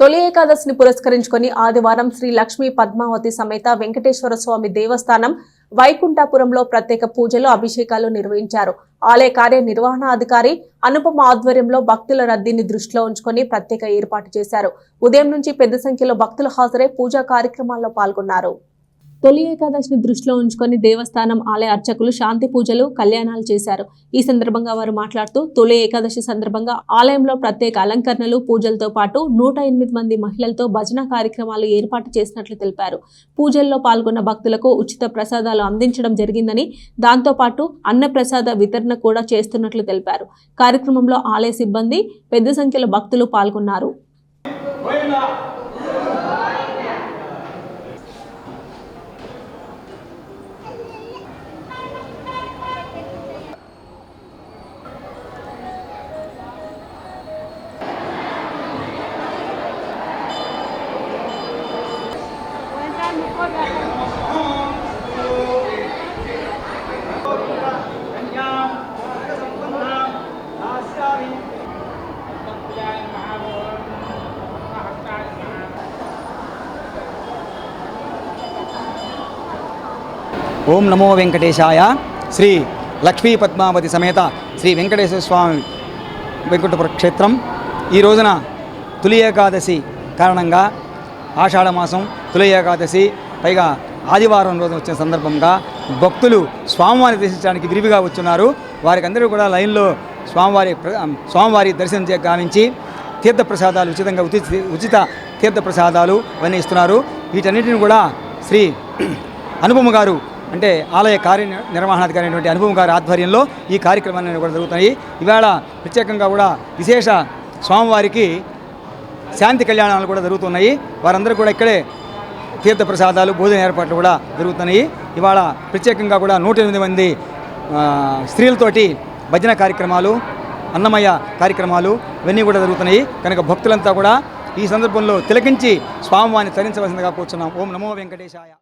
తొలి ఏకాదశిని పురస్కరించుకొని ఆదివారం శ్రీ లక్ష్మీ పద్మావతి సమేత వెంకటేశ్వర స్వామి దేవస్థానం వైకుంఠాపురంలో ప్రత్యేక పూజలు అభిషేకాలు నిర్వహించారు. ఆలయ కార్యనిర్వహణాధికారి అనుపమ ఆధ్వర్యంలో భక్తుల రద్దీని దృష్టిలో ఉంచుకొని ప్రత్యేక ఏర్పాటు చేశారు. ఉదయం నుంచి పెద్ద సంఖ్యలో భక్తులు హాజరై పూజా కార్యక్రమాల్లో పాల్గొన్నారు. తొలి ఏకాదశిని దృష్టిలో ఉంచుకొని దేవస్థానం ఆలయ అర్చకులు శాంతి పూజలు కళ్యాణాలు చేశారు. ఈ సందర్భంగా వారు మాట్లాడుతూ తొలి ఏకాదశి సందర్భంగా ఆలయంలో ప్రత్యేక అలంకరణలు పూజలతో పాటు నూట ఎనిమిది మంది మహిళలతో భజన కార్యక్రమాలు ఏర్పాటు చేసినట్లు తెలిపారు. పూజల్లో పాల్గొన్న భక్తులకు ఉచిత ప్రసాదాలు అందించడం జరిగిందని దాంతోపాటు అన్న ప్రసాద వితరణ కూడా చేస్తున్నట్లు తెలిపారు. కార్యక్రమంలో ఆలయ సిబ్బంది పెద్ద సంఖ్యలో భక్తులు పాల్గొన్నారు. ఓం నమో వెంకటేశాయ. శ్రీ లక్ష్మీ పద్మావతి సమేత శ్రీ వెంకటేశ్వర స్వామి వెంకటపుర క్షేత్రం. ఈ రోజున తులి ఏకాదశి కారణంగా ఆషాఢమాసం తులి ఏకాదశి పైగా ఆదివారం రోజు వచ్చిన సందర్భంగా భక్తులు స్వామివారిని దర్శించడానికి విరివిగా వచ్చున్నారు. వారికి అందరూ కూడా లైన్లో స్వామివారి ప్ర- స్వామివారి దర్శనం గావించి తీర్థప్రసాదాలు ఉచితంగా ఉచిత ఉచిత తీర్థప్రసాదాలు అవన్నీ ఇస్తున్నారు వీటన్నిటిని కూడా శ్రీ అనుపమ గారు అంటే ఆలయ కార్య నిర్వహణాధికారి అయినటువంటి అనుభవం గారి ఆధ్వర్యంలో ఈ కార్యక్రమాన్ని కూడా జరుగుతున్నాయి. ఇవాళ ప్రత్యేకంగా కూడా విశేష స్వామివారికి శాంతి కళ్యాణాలు కూడా జరుగుతున్నాయి. వారందరూ కూడా ఇక్కడే తీర్థ ప్రసాదాలు భోజన ఏర్పాట్లు కూడా జరుగుతున్నాయి. ఇవాళ ప్రత్యేకంగా కూడా నూట ఎనిమిది మంది స్త్రీలతోటి భజన కార్యక్రమాలు అన్నమయ్య కార్యక్రమాలు ఇవన్నీ కూడా జరుగుతున్నాయి. కనుక భక్తులంతా కూడా ఈ సందర్భంలో తిలకించి స్వామివారిని తరించవలసిందిగా కూర్చున్నాం. ఓం నమో వెంకటేశాయ.